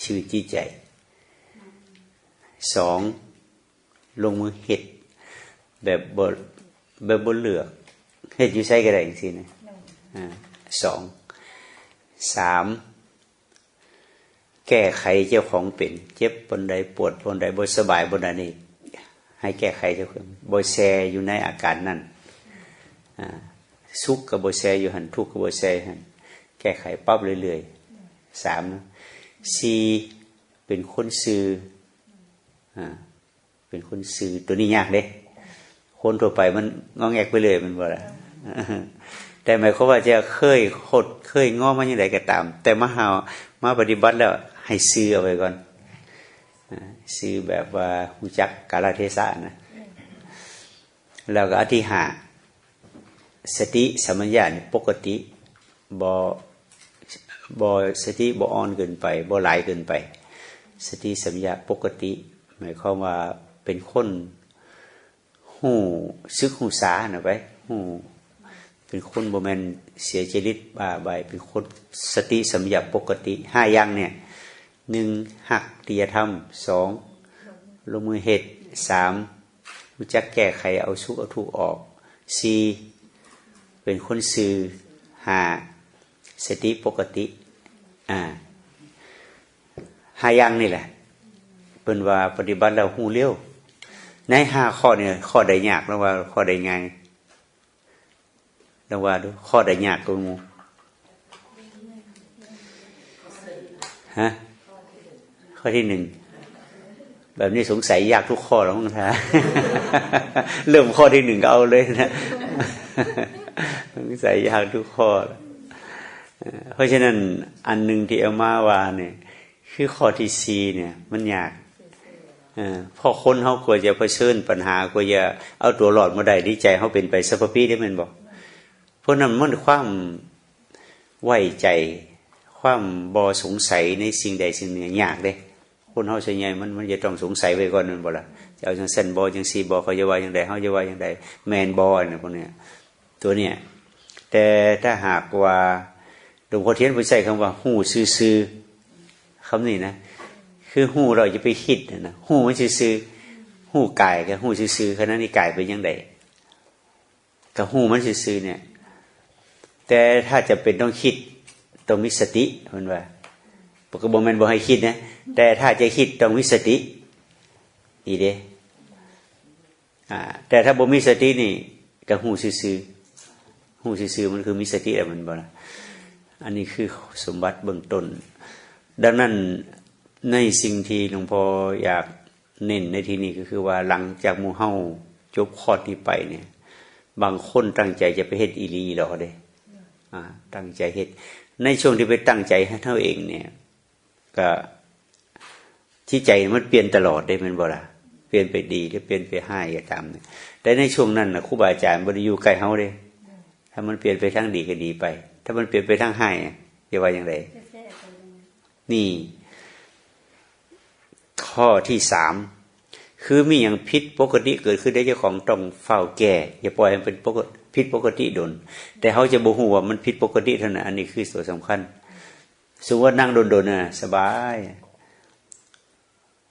ชีวิตจิตใจสองลงมือเฮ็ดแบบบแบบบนเหลือกเฮ็ดอยู่ใช้ก็ได้จริงๆนะอ่าสองสามแก้ไขเจ้าของเป็น เจ็บบนใดปวดบนใดบ่สบายบนใดนี่ให้แก้ไขเจ้าของบ่แซอยู่ในอาการนั้นอ่าสุขกับบ่แซอยู่หันทุกข์กับบ่แซหันแก้ไขปั๊บเรื่อยๆสามนะ สี่เป็นคนซื่ออ่าเป็นคนซื่อตัวนี้ยากเด้คนทั่วไปมันงอแงกไปเลยมันบ่ละแต่หมายความว่าจะเคยโคดเคยง้อมาอย่างไรก็ตาม แต่มาหามาปฏิบัติแล้ว ให้ซื้อเอาไว้ก่อนซื้อแบบว่าหูจักกาลเทศะนะแล้วก็อธิหาสติสมัญญาปกติบ บอสติบออ่อนเกินไปบอหลายเกินไป สติสัมยาปกติ หมายความว่าเป็นคนหูซึกหูสาหน่ะไปหูเป็นคนโบแมนเสียจริตบาใบเป็นคนสติสัมยาปกติห้าอย่างเนี่ยหนึ่งหักติยธรรมสองลงมือเหตุสามรู้จักแก้ไขเอาสุขเอาทุกออกสี่เป็นคนซื่อห้า สติปกติ อ่าห้าย่างนี่แหละเป็นว่าปฏิบัติแล้วหูเลี้ยวในห้าข้อเนี่ย ข้อใดยากแล้วว่า ข้อใดง่ายแล้วว่าดูข้อใดยากตัวงูฮะข้อที่หนึ่งแบบนี้สงสัยยากทุกข้อแล้วมั้งท่าเริ่มข้อที่หนึ่งก็เอาเลยนะสงสัยยากทุกข้อ เพราะฉะนั้นอันหนึ่งที่เอามาว่าเนี่ยคือข้อที่สีเนี่ย มันยากอพอคนเขากลัวจะเผชิญปัญหากลัวจะเอาตัวรอดมาได้ดีใจเขาเป็นไปสัพพีได้มันบอกเพราะนั้นมันความไว้ใจ ความบอสงสัยในสิ่งใดสิ่งหนึ่งยากเด้คนเขาส่วนใหญ่มันมันจะต้องสงสัยไว้ก่อนนั่นบ่ละจะเอาจังเส้นบอจังซีบอเขาจะว่าอย่างใดเขาจะว่าอย่างใดแมนบอเนี่ยพวกเนี้ยตัวเนี้ยแต่ถ้าหากว่า ลวงพ่อเทียนไปใช้คำว่า หูซื่อๆคำนี้นะ คือหูเราจะไปคิดนะหูมันซื่อๆหูกายกับหูซื่อๆขณะนี้กายเป็นยังไงกับหูมันซื่อๆเนี่ย แต่ถ้าจะเป็นต้องคิดต้องมีสติมันว่าปกติบมันบอกให้คิดนะแต่ถ้าจะคิดต้องมีสติดีเด้อแต่ถ้าบ่มีสตินี่กับหูซื่อๆหูซื่อๆมันคือมีสติแต่มันบ่ละ อันนี้คือสมบัติเบื้องต้น ดังนั้นในสิ่งที่หลวงพ่ออยากเน้นในที่นี้ก็คือว่าหลังจากมูเฮาจบข้อนี้ไปเนี่ย บางคนตั้งใจจะไปเฮ็ดอีหลีหรอเด้อตั้งใจเฮ็ด ในช่วงที่ไปตั้งใจให้เท่าเองเนี่ย ก็ที่ใจมันเปลี่ยนตลอดได้มันบ่ล่ะเปลี่ยนไปดีหรือเปลี่ยนไปให้ก็ตามแต่ในช่วงนั้นนะครูบาอาจารย์บริยูใกล้เฮาเด้ถ้ามันเปลี่ยนไปทางดีก็ดีไป ถ้ามันเปลี่ยนไปทางให้จะว่าอย่างไร นี่ ข้อที่สามคือมีอย่างพิษปกติเกิดขึ้นได้เจ้าของต้องเฝ้าแก่อย่าปล่อยให้มันเป็นปกพิษปกติดน แต่เขาจะบูฮูว่ามันผิดปกติเท่านั้นอันนี้คือส่วนสำคัญสมมติว่านั่งโดนๆน่ะสบาย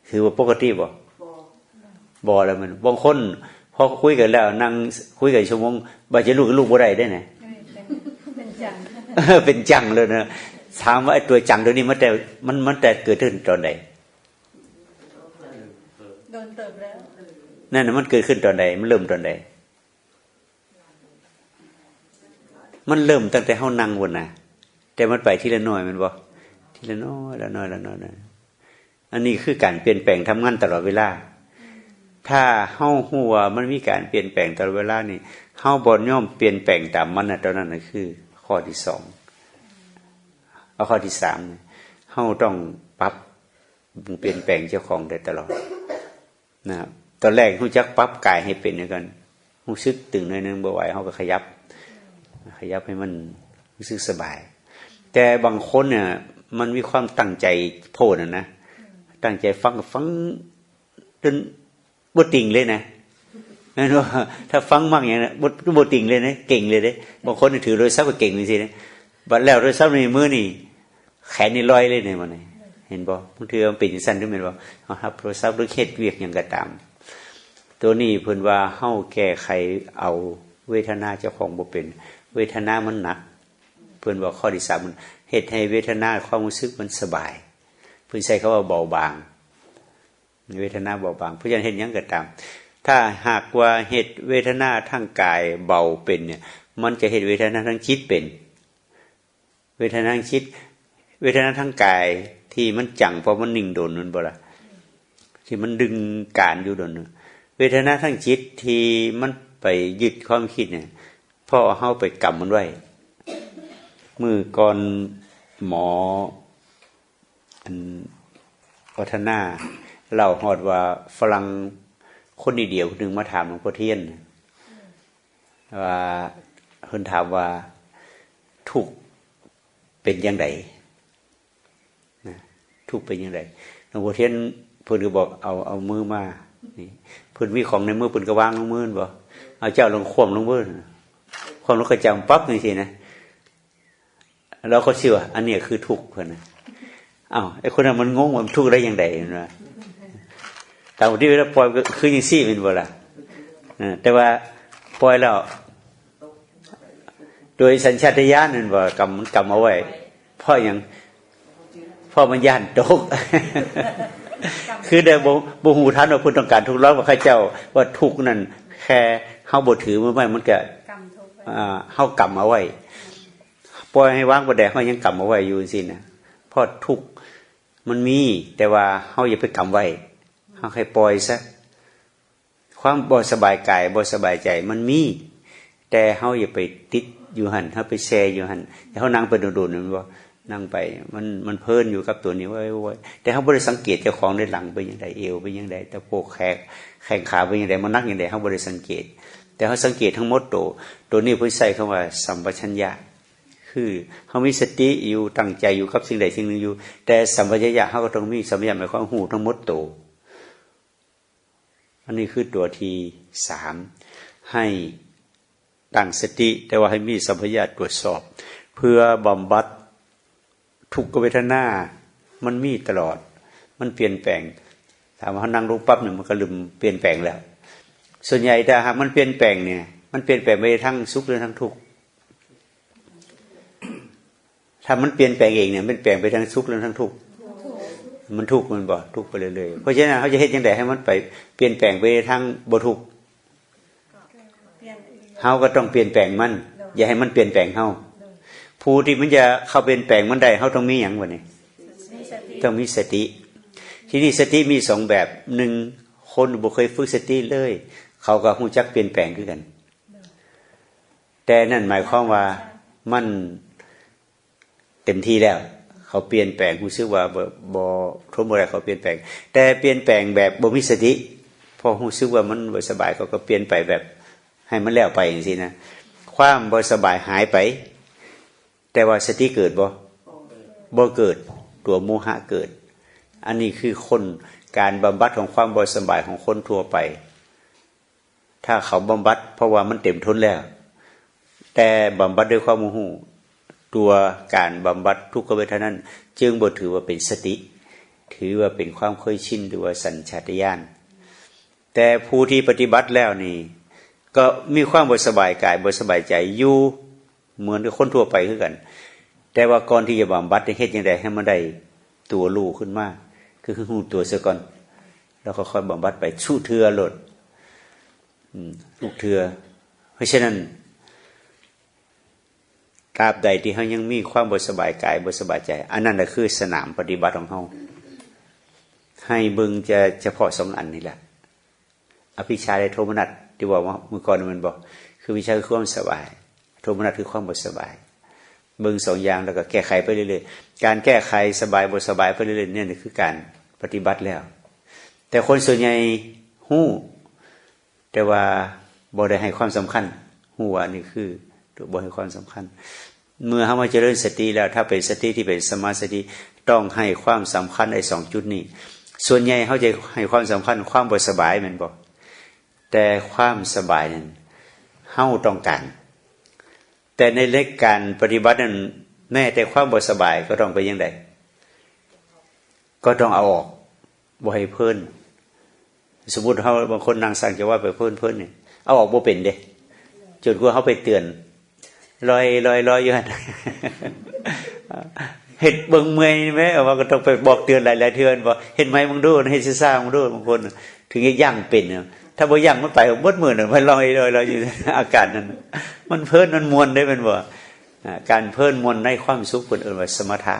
คือว่าปกติบ่บ่แล้วมันบางคนพอคุยกันแล้ว นั่งคุยกันชั่วโมงบาจะลูกกับลูกบ่ได้ได้ไง เป็นจังเออเป็นจังเลยนะถามว่าไอ้ตัวจังตัวนี้มันแต่มันมันแต่เกิดขึ้นตอนไหนโดนเติบแล้วนั่นน่ะมันเกิดขึ้นตอนไหนมันเริ่มตอนไหนมันเริ่มตั้งแต่เฮานั่งบนน่ะแต่มันไปทีละน้อยมันบ่ทีละน้อยละน้อยละน้อยนะอันนี้คือการเปลี่ยนแปลงทำงานตลอดเวลา ถ้าเฮาฮู้ว่ามันมีการเปลี่ยนแปลงตลอดเวลานี่เฮาบ่ย่อมเปลี่ยนแปลงตามมันน่ะตอนนั้นน่ะคือ ข้อที่สองเอาข้อที่สามเนี่ยเฮาต้องปรับเปลี่ยนแปลงเจ้าของได้ตลอดนะครับตอนแรกรู้จักปรับกายให้เป็นอย่างกันรู้สึกตึงหน่อยนึงบ่ไหวเฮาก็ขยับ ขยับให้มันรู้สึกสบาย แต่บางคนเนี่ย มันมีความตั้งใจโพดนะนะตั้งใจฟังก็ฟังจนบ่ติงเลยนะ นั่นว่าถ้าฟังมากอย่างนี้บ่บ่ติ่งเลยนะเก่งเลยเด้บางคนถือโดยซับก็เก่งจริงๆนะบัดแล้วโดยซ้ำในมือนี่ แขนนี่ลอยเลยเนี่ยมันนี่เห็นบ่บางทีมันเป็นสั่นด้วยม่นบ่เฮารับโทรศัพท์หรือเฮ็ดเวียกหยังก็ตาม ตัวนี้เพิ่นว่าเฮาแก้ไขเอาเวทนาเจ้าของบ่เป็น เวทนามันหนัก เพิ่นว่าข้อที่สามมันเฮ็ดให้เวทนาความรู้สึกมันสบาย เพิ่นใช้คำว่าเบาบาง เวทนาเบาบางเพราะฉะนั้นเฮ็ดหยังก็ตาม ถ้าหากว่าเหตุเวทนาทางกายเบาเป็นเนี่ย มันจะเหตุเวทนาทางจิตเป็น เวทนาทางจิตเวทนาทางกายที่มันจังเพราะมันนิ่งโดนนั่นบ่ละที่มันดึงการอยู่โดนน่ะเวทนาทางจิตที่มันไปยึดความคิดเนี่ยพ่อเฮาไปกำมันไว้มือก่อนหมออันวัฒนาเล่าฮอดว่าฝรั่ง คนเดียวคนหนึ่งมาถามหลวงพ่อเทียนว่าเพิ่นถามว่าทุกเป็นยังไงนะทุกเป็นยังไงหลวงพ่อเทียนเพิ่นก็บอกเอาเอามือมานี่เพิ่นมีของในมือเพิ่นก็วางลงมือบ่เอาเจ้าลงข่มลงมือข่วมลงกระจำปั๊บนี่สินะเราก็เชื่ออันนี้คือทุกข์เพิ่นนะอ้าวไอ้คนนั้นมันงงว่ามันทุกข์ได้ยังไงนะ แต่ที่เวลาปล่อยก็คือยังซี่เป็นบ่ล่ะเออแต่ว่าปล่อยแล้วโดยสัญชาตญาณนั่นว่ากำมันกำเอาไว้เพราะอย่างเพราะมันย่านตก คือเดิมบ่หูทันว่าคุณต้องการทุกข์ร้อนว่าข้าเจ้าว่าทุกข์นั่นแค่เฮาบ่ถือมันไว้มันก็กรรมทุกข์ไว้อ่าเฮากำเอาไว้ปล่อยให้ว่างบ่ได้เฮายังกำเอาไว้อยู่สินะเพราะทุกข์มันมีแต่ว่าเฮาอย่าไปกำไว้ เฮาให้ปล่อยซะความบ่สบายกายบ่สบายใจมันมี แต่เฮาอย่าไปติดอยู่หันเฮาไปแช่อยู่หันเฮานั่งไปโดดๆนั่นบ่นั่งไป มันมันเพลินอยู่กับตัวนี้ไว้ไแต่เฮาบ่ได้สังเกตเจ้าของในหลังเป็นจังไดเอวเป็นจังไดตะโพกแขกแข้งขาเป็นจังไดมันนักจังไดเฮาบ่ได้สังเกต แต่เขาสังเกตทั้งหมดตัวตัวนี้พื่อใส่คำว่าสัมปชัญญะคือเขามีสติอยู่ตั้งใจอยู่กับสิ่งใดสิ่งหนึ่งอยู่ แต่สัมปชัญญะเขาก็ต้องมีสัมปชัญญะหมายความหูทั้งหมดตัว อันนี้คือตัวที่สามให้ตั้งสติ แต่ว่าให้มีสัมปชัญญะตรวจสอบ เพื่อบำบัดทุกขเวทนา มันมีตลอด มันเปลี่ยนแปลงถามว่านั่งลงปั๊บหนึ่งมันก็ลืมเปลี่ยนแปลงแล้ว ส่วนใหญ่ถ้าหากมันเปลี่ยนแปลงเนี่ย มันเปลี่ยนแปลงไปทั้งสุขหรือทั้งทุกข์ถ้ามันเปลี่ยนแปลงเองเนี่ยมันเปลี่ยนไปทั้งสุขหรือทั้งทุกข์ มันทุกข์มันบ่ทุกข์ไปเรื่อยๆเพราะฉะนั้นเขาจะเฮ็ดยังไงให้มันไปเปลี่ยนแปลงไปทั้งบ่ทุกข์เปลี่ยนเฮาก็ต้องเปลี่ยนแปลงมัน อย่าให้มันเปลี่ยนแปลงเฮาผู้ที่มันจะเข้าเปลี่ยนแปลงมันได้เฮาต้องมีหยังวะนี่มีสติต้องมีสติ ที่นี่สติมีสองแบบหนึ่งคนบ่เคยฝึกสติเลย เขาก็หูจักเปลี่ยนแปลงคือกัน แต่นั่นหมายความว่ามันเต็มที่แล้ว เขาเปลี่ยนแปลงรู้สึกว่าบ่บ่ทนบ่ได้เขาเปลี่ยนแปลง แต่เปลี่ยนแปลงแบบบ่มีสติพอรู้สึกว่ามันบ่สบายเขาก็เปลี่ยนไปแบบให้มันแล้วไปอย่างนี้นะความบ่สบายหายไป แต่ว่าสติเกิดบ่บ่เกิดตัวโมหะเกิด อันนี้คือคนการบำบัดของความบ่สบายของคนทั่วไป ถ้าเขาบำบัด เพราะว่ามันเต็มทุนแล้ว แต่บำบัดด้วยความโมโห ตัวการบำบัดทุกขเวทนานั้น จึงบ่ถือว่าเป็นสติ ถือว่าเป็นความเคยชินหรือว่าสัญชาตญาณแต่ผู้ที่ปฏิบัติแล้วนี่ ก็มีความบสบายกายบสบายใจอยู่เหมือนกับคนทั่วไปคือกัน แต่ว่าก่อนที่จะบำบัดจะเฮ็ดยังไงให้มันได้ตัวรูขึ้นมาคือหูตัวเสียก่อน แล้วก็ค่อยบำบัดไปสู้เทือหลดลูกเทือ เพราะฉะนั้น ตราบใดที่เขายังมีความบสบายกายบสบายใจ อันนั้นแหละคือสนามปฏิบัติของเขาให้บึงจะเฉพาะสองอันนี่แหละ อภิชาและโทมนัสที่บอกว่าเมื่อก่อนมันบอก คือวิชาคือความสบาย โทมนัสคือความบสบายบิ่งสองอย่างแล้วก็แก้ไขไปเรื่อยๆการแก้ไขสบายบสบายไปเรื่อยๆเนี่ยคือการปฏิบัติแล้ว แต่คนส่วนใหญ่หู้ แต่ว่าบ่ได้ให้ความสำคัญหูว่านี่คือ บ่ให้ความสำคัญ เมื่อเขามาเจริญสติแล้ว ถ้าเป็นสติที่เป็นสมาสติต้องให้ความสำคัญไอ้สองจุดนี้ ส่วนใหญ่เขาจะให้ความสำคัญ ความบสบายมันบอกแต่ความสบายนั้นเฮาต้องการแต่ในเล็กการปฏิบัตินั้นแม้แต่ความบสบายก็ต้องไปยังไงก็ต้องเอาออกบ่ให้เพิ่นสมมติเขาบางคนนางสั่งจะว่าไปเพิ่นเพิ่นเนี่ยเอาออกบ่เป็นเด้จนกว่าเขาไปเตือน ลอยลอยลอยอยู่หันเห็ดเบิ่งเมื่อยไหมว่าก็ต้องไปบอกเตือนหลายๆเทือนบอกเห็นไหมมึงดูเห็ดซ่ามึงดูบางคน ถึงจะย่างเป็นเนี่ยถ้าบ่ย่างมันไปเบดมือน่ะมันลอยลอยลอยอยู่ในอากาศนั้น มันเพลินมันมวนได้เป็นบ่การเพลินมวนในความสุขคนอื่นว่าสมถะ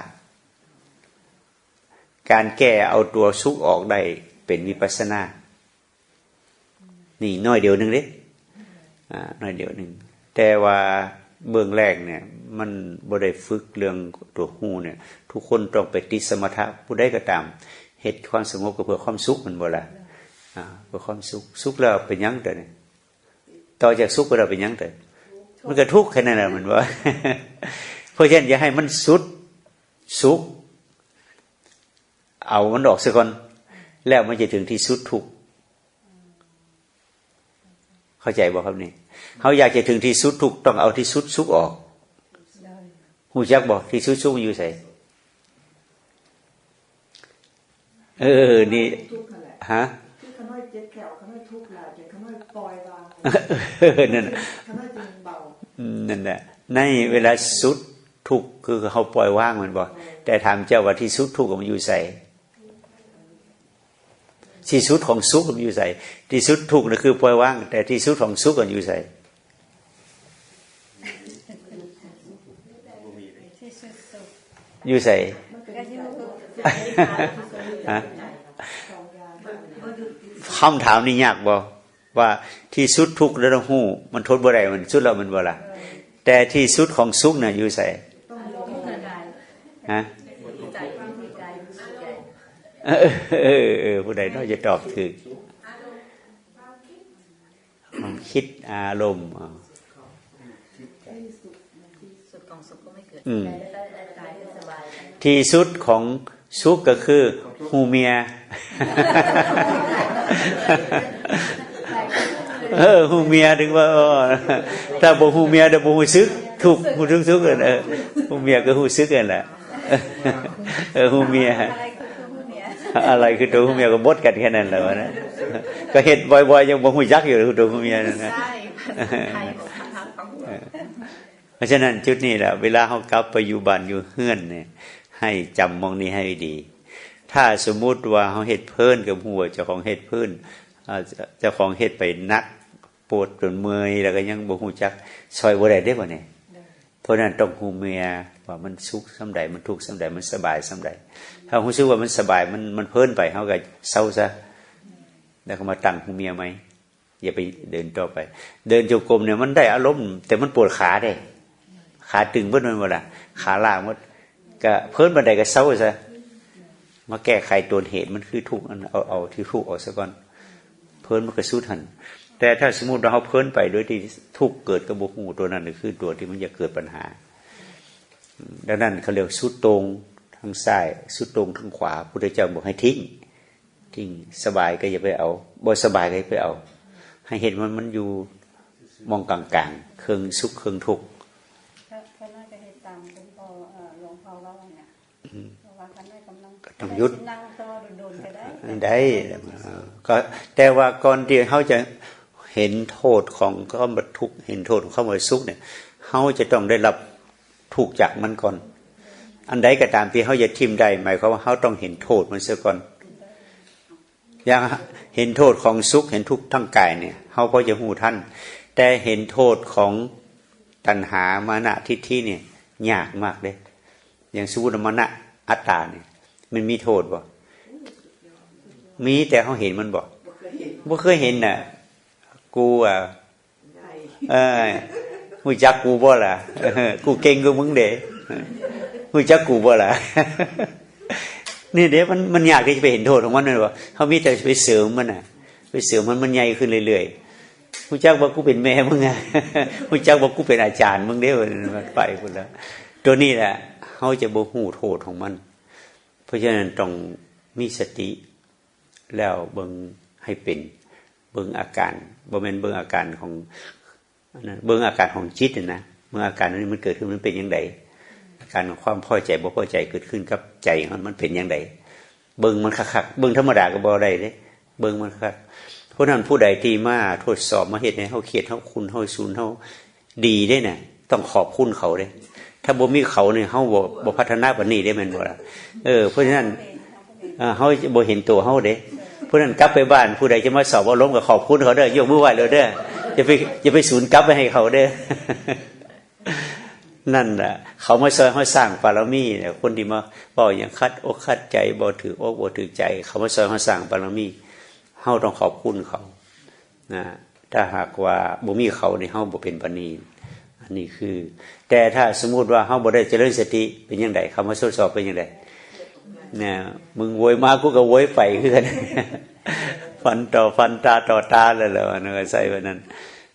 การแก้เอาตัวสุขออกได้เป็นวิปัสนา นี่น้อยเดียวหนึ่งเด้อน้อยเดียวหนึ่งแต่ว่า เบื้องแรกเนี่ย มันบ่ได้ฝึกเรื่องตัวหูเนี่ย ทุกคนต้องไปติสมถะผู้ใดก็ตามเหตุความสงบก็เพื่อความสุขมันบ่ละเพื่อความสุขสุขแล้วเป็นยังแต่เนี่ยต่อจากสุขก็เราเป็นยังแต่มันก็ทุกข์แค่นั้นแหละมันว่าเพราะฉะนั้นอย่าให้มันสุดสุข เอามันออกซะก่อนแล้วมันจะถึงที่สุดทุกข์เข้าใจบ่ครับนี่ เขาอยากจะถึงที่สุดทุกข์ต้องเอาที่สุดสุขออกได้หูจักบอกที่สุดสุขมันอยู่ใส่เออ นี่ทุกข์นั่นแหละฮะที่ขน้อยเจ็บแขวขน้อยทุกข์แหละเจ็บขน้อยปล่อยวางเออนั่นน่ะขน้อยจึงเบาอืมนั่นแหละในเวลาสุดทุกข์คือเขาปล่อยว่างมันบอกแต่ถามเจ้าว่าที่สุดทุกข์มันอยู่ใส่ ที่สุดของสุขมันอยู่ใส่ที่สุดทุกข์นั่คือปล่อยว่าง แต่ที่สุดของสุขมันอยู่ใส่อยู่ใส่ก็องอย่างคำถามนี่ยากบ่ว่าที่สุดทุกข์แล้วหู้มันทนบ่ได้มันสุดแล้วมันบ่ละแต่ที่สุดของสุขน่ะอยู่ใส่ฮะ เออเออเออผู้ใดน่าจะตอบถือความคิดอารมณ์อ่าสุดของสุขก็ไม่เกิดอืมได้ได้กายที่สบายที่สุดของสุขก็คือหูเมีย เออหูเมียถึงว่าเออถ้าบ่หูเมียเดี๋ยวบ่หูซึกถูกหูซึกซึกกันเออหูเมียก็หูซึกกันแหละเออหูเมีย อะไรคือตัวผู้เมียอะไรคือตัวหูเมียก็บดกันแค่นั้นแหละวะนะก็เห็นบ่อยๆยังบ่หูจักอยู่ตัวหูเมียนั่นนะใช่ไทยของทางของเพราะฉะนั้นจุดนี้แหละเวลาเขากลับไปอยู่บ้านอยู่เฮือนเนี่ย ให้จำมองนี้ให้ดี ถ้าสมมุติว่าเขาเฮ็ดเพิ่นกับหัวเจ้าของเฮ็ดเพิ่นอ่าเจ้าของเฮ็ดไปนักปวดจนเมื่อยแล้วก็ยังบ่ฮู้จักซอยบ่ได้เด้บ่เนี่ยเพราะฉะนั้นต้องฮู้เมีย ว่ามันสุขสำใดมันทุกข์สำใดมันสบายสำใดถ้าฮู้สึกว่ามันสบายมันมันเพิ่นไปเฮาก็เศร้าซะแล้วก็มาตั้งฮู้เมียไหมอย่าไปเดินต่อไป เดินจงกรมเนี่ยมันได้อารมณ์แต่มันปวดขาเด้ ขาตึงเบิ้ลมันหมดอะขาล่างหมดก็เพิ่นบันไดก็เศร้าซะมาแก้ไขตัวเหตุมันคือทุกข์อันเอาเอาที่ทุกข์ออกซะก่อน เพิ่นมันก็สู้ทันแต่ถ้าสมมติเราเพิ่นไปโดยที่ทุกข์เกิดกับบุหูตัวนั้นก็คือตัวที่มันจะเกิดปัญหา ดังนั้นเขาเรียกสุดตรงทางซ้ายสุดตรงทางขวาพุทธเจ้าบอกให้ทิ้งทิ้งสบายก็อย่าไปเอาบ่สบายก็อย่าไปเอา ให้เห็นมันมันอยู่มองกลางๆเครื่องสุขเครื่องทุกข์ก็ก็น่าจะให้ตามหลวงพ่อเอ่อหลวงพ่อว่าเนี่ยเพราะว่ากันได้กำลังต้องหยุดนั่งต่อโดนๆก็ได้ได้ก็แต่ว่าก่อนที่เขาจะเห็นโทษของข้ามทุกข์เห็นโทษของข้ามสุขเนี่ยเขาจะต้องได้รับ ถูกจากมันก่อน อันใดก็ตามที่เขาจะทิมได้หมายความว่าเขาต้องเห็นโทษมันเสียก่อน อย่างเห็นโทษของสุขเห็นทุกข์ทั้งกายเนี่ยเขาก็จะหูท่าน แต่เห็นโทษของตัณหามานะทิฏฐิเนี่ยยากมากเลย อย่างสมมุตมานะอัตตาเนี่ยมันมีโทษบ่มีแต่เขาเห็นมันบ่เคยเห็นบ่เคยเห็นน่ะ กูอะเออ หูจักกูบ่ล่ะกูเก่งกว่ามึงเด้หูจักกูบ่ล่ะนี่เดี๋ยวมันมันอยากที่จะไปเห็นโทษของมันเลยว่าเขามีแต่ไปเสริมมันน่ะ ไปเสริมมันมันใหญ่ขึ้นเรื่อยๆหูจักว่ากูเป็นแม่มึงอะหูจักว่ากูเป็นอาจารย์มึงเด้อมันไปพุ่นแล้วตัวนี้แหละเขาจะบ่ฮู้โทษของมัน เพราะฉะนั้นต้องมีสติแล้วเบิ่งให้เป็น เบิ่งอาการบ่แม่นเบิ่งอาการของ เบิ่งอาการของจิตนะเมื่ออาการนั้นมันเกิดขึ้นมันเป็นอย่างไรอาการของความพอใจบ่พอใจเกิดขึ้นกับใจมันมันเป็นอย่างไรเบิ่งมันคักๆเบิ่งธรรมดาก็บ่ได้เด้เบิ่งมันคักเพราะนั้นผู้ใดที่มาทดสอบมาเฮ็ดให้เฮาเครียดเฮาคุณเฮาสูนเฮาดีได้น่ะต้องขอบคุณเขาเด้ถ้าบ่มีเขาเนี่ยเฮาบ่บพัฒนาปนนี้ได้ม่นบ่ละเออเพราะฉะนั้นอ่าเฮาบ่เห็นตัวเฮาเด้เพราะฉะนั้นกลับไปบ้านผู้ใดจะมาสอบว่าล้มก็ขอบคุณเขาเด้อยกมือไหว้เลยเด้อ อย่าไปอย่าไปสูญกลับไปให้เขาเด้อนั่นแหละเขาไมาซอยเขาสร้างบารมีเนี่ยคนที่มาบอกอย่างคัดอกคัดใจบ่ถืออกบ่ถือใจ เขาไมาซอยเขาสร้างบารมีเฮาต้องขอบคุณเขานะถ้าหากว่าบ่มีเขาในเฮาบ่เป็นปานนี้อันนี้คือ แต่ถ้าสมมุติว่าเฮาบ่ได้เจริญสติเป็นจังไดคำว่าทดสอบเป็นจังไดเนี่ยมึงโวยมากูก็โวยไปคือกัน ฟันต่อฟันตาต่อตาเลยแหละว่านั่นก็ใส่ไว้นั้น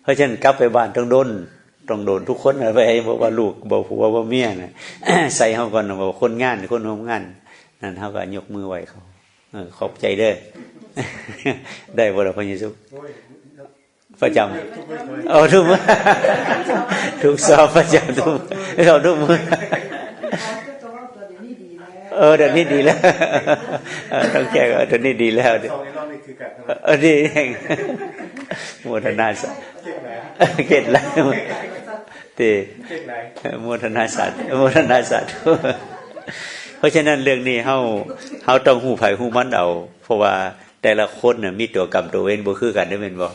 เพราะฉะนั้นกลับไปบ้านต้องโดนต้องโดนทุกคนนะไปให้บอกว่าลูกบอกผัวว่าเมียนะใส่เขาก่อนนะบอกคนงานคนทำงาน นั่นเขาก็ยกมือไหวเขาเออขอบใจเด้อได้บ่ล่ะพระเยซูประจำเอาทุกมื้อทุกสอบประจำทุกเอาทุกมื้อ เออเดี๋ยวนี้ดีแล้วเออต้องแก้ก็เดี๋ยวนี้ดีแล้วเดี๋ยวสองในรอบนี้คือกันใช่ไหมเออดีเองโมทนาสาเก่งไหนเก็ดแล้วตีเก่งไหนโมทนาสาธุโมทนาสาธุเพราะฉะนั้นเรื่องนี้เฮาเฮาต้องหูไผหูมันเอา เพราะว่าแต่ละคนน่ะมีตัวกรรมตัวเว้นบ่คือกันได้แม่นบ่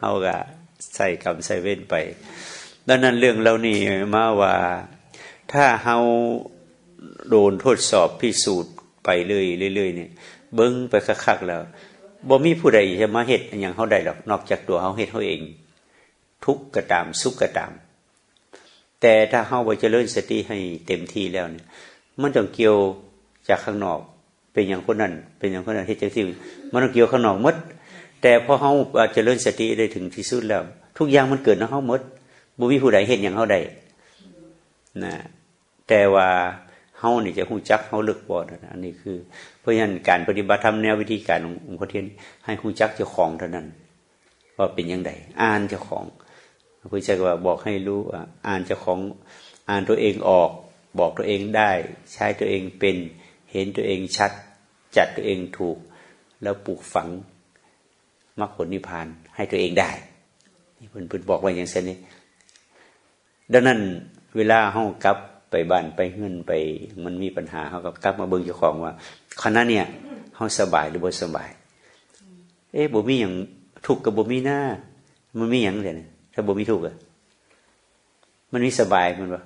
เฮาก็ใส่กรรมใส่เว้นไปดังนั้นเรื่องเหล่านี้มาว่า ถ้าเฮา โดนทดสอบพิสูจน์ไปเรื่อยๆเรื่อยเนี่ยเบิ่งไปคักๆแล้วบ่มีผู้ใดจะมาเฮ็ดอย่างเฮาได้หรอกนอกจากตัวเฮาเฮ็ดเฮาเอง ทุกข์ก็ตามสุขก็ตาม แต่ถ้าเฮาบ่เจริญสติให้เต็มที่แล้วเนี่ย มันต้องเกี่ยวจากข้างนอก เป็นอย่างคนนั้น เป็นอย่างคนนั้นเฮ็ดจังซี่มันต้องเกี่ยวข้างนอกมด แต่พอเฮาเจริญสติได้ถึงที่สุดแล้ว ทุกอย่างมันเกิดในเฮาหมดบ่มีผู้ใดเฮ็ดหยังเฮาได้นะแต่ว่าานี่จะฮู้จักเฮาลึกบ่อันนี้คือ เพราะฉะนั้นการปฏิบัติธรรมแนววิธีการขององค์พระเทียนให้ฮู้จักเจ้าของเท่านั้นว่าเป็นยังไงอ่านเจ้าของพระพุทธเจ้าก็ว่าบอกให้รู้ว่าอ่านเจ้าของอ่านตัวเองออก บอกตัวเองได้ ใช้ตัวเองเป็นเห็นตัวเองชัด จัดตัวเองถูก แล้วปลูกฝังมรรคผลนิพพานให้ตัวเองได้นี่เพิ่นเพิ่นบอกไว้อย่างเช่นนี้ดังนั้นเวลาเฮากลับ ไปบ้านไปเงินไป มันมีปัญหาเฮาก็กลับมาเบิ่งเจ้าของว่าคณะเนี่ยเฮาสบายหรือบ่สบาย เอ๊ะบ่มีหยังทุกกับบ่มีหน้า มันมีหยังเลยถ้าบ่มีทุกอะมันมีสบายมันบ่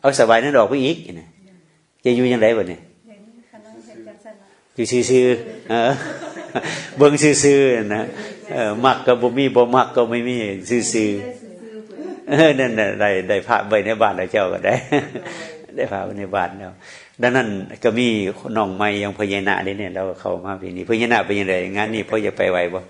เอาสบายนั่นดอกไปอีกนะจะอยู่ยังไงบ่เนี่ยเดี๋ยวะเนน่ะอยู่ซื่อๆเออเบิ่งซื่อๆนะเออมักก็บ่มีบ่มักก็ไม่มีซื่อๆ นั่นน่ะได้ได้พระไว้ในบ้านแล้วเจ้าก็ได้ ได้พระไว้ในบ้านแล้วดังนั้นก็มีน้องใหม่อยังพญานาคนี่เนี่ยเราเข้ามาปีนี้พญานาคเป็นยังไงงานนี้พ่อจะไปไหวบ่